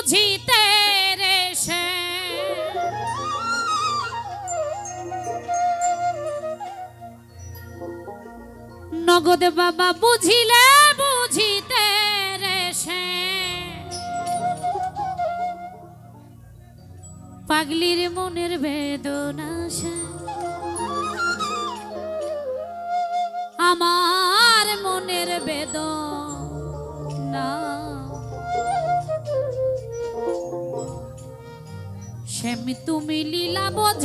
বুঝিতে রে সে। নগদ বাবা বুঝিলে বুঝিতে রে সে। পাগলির মনের বেদনা সে। আমার মনের বেদনা। সেমি তুমি লীলা বোঝ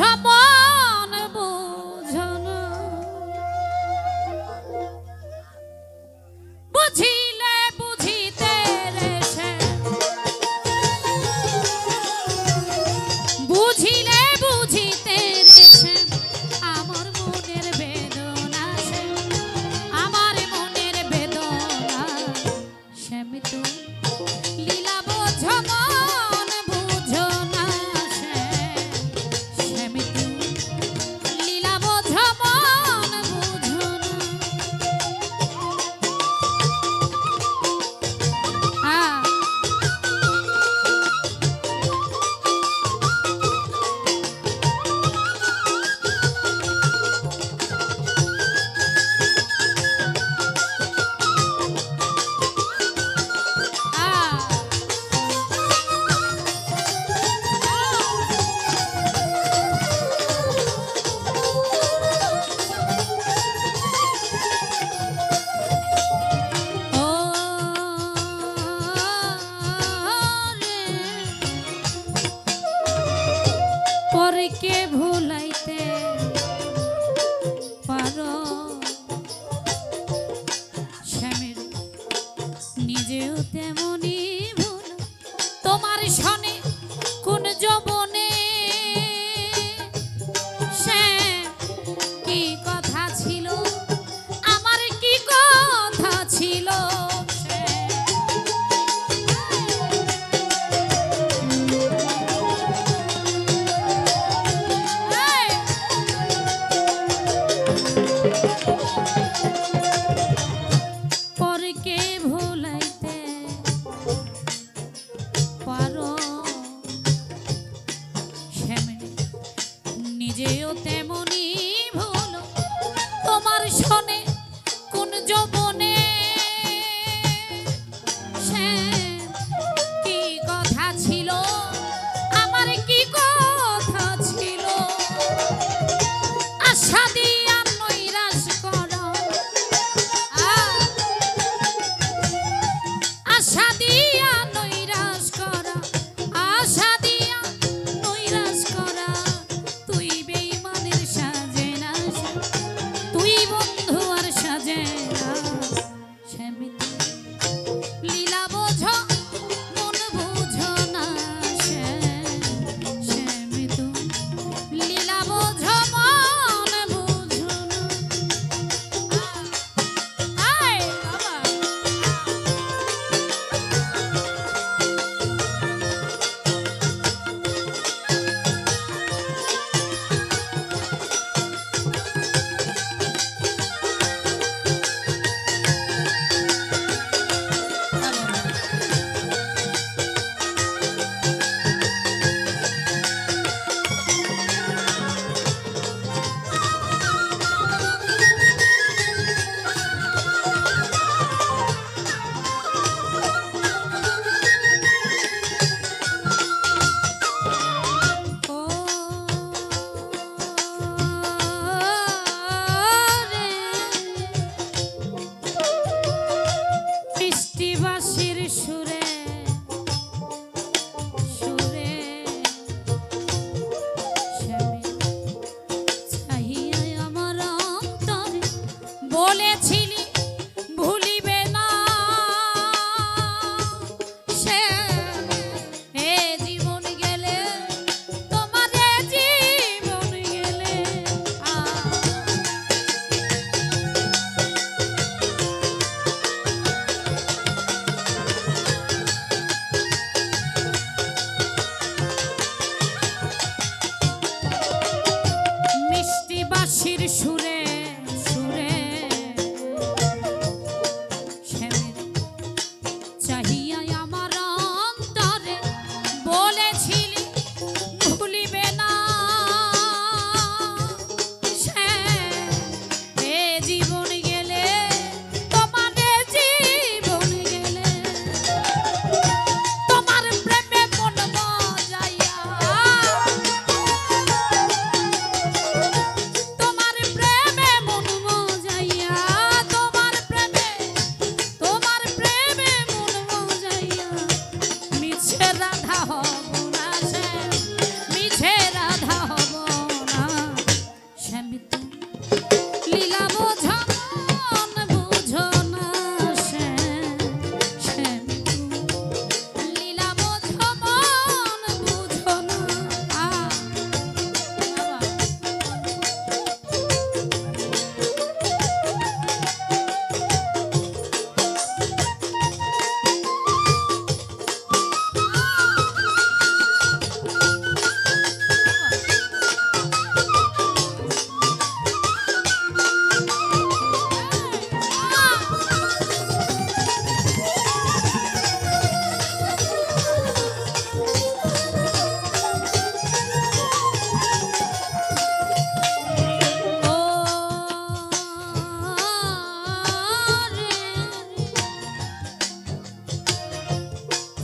তেমনি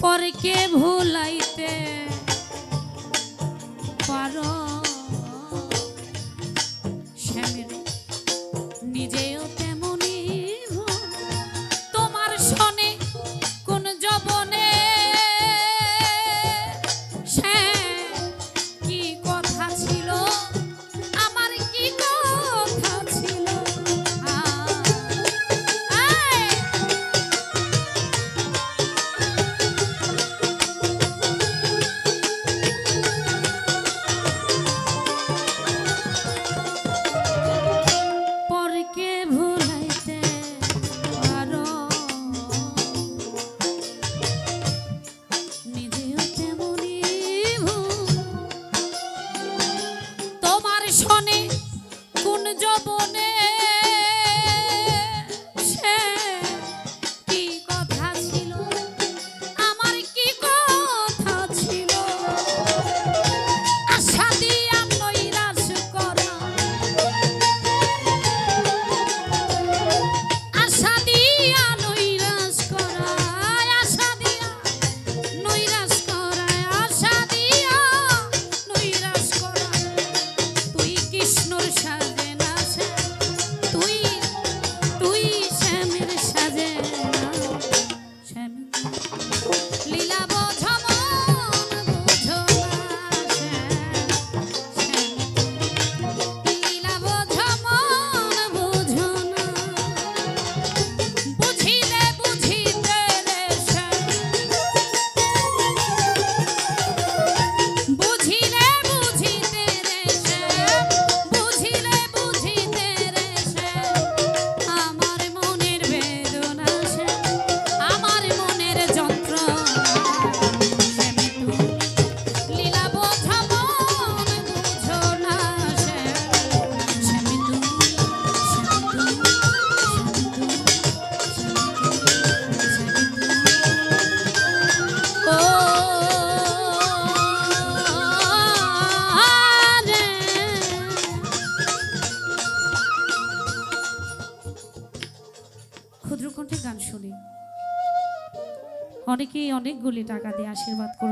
পরকে ভুলাইতে পারো। সনে কোন জবনে অনেকেই অনেকগুলি টাকা দিয়ে আশীর্বাদ করে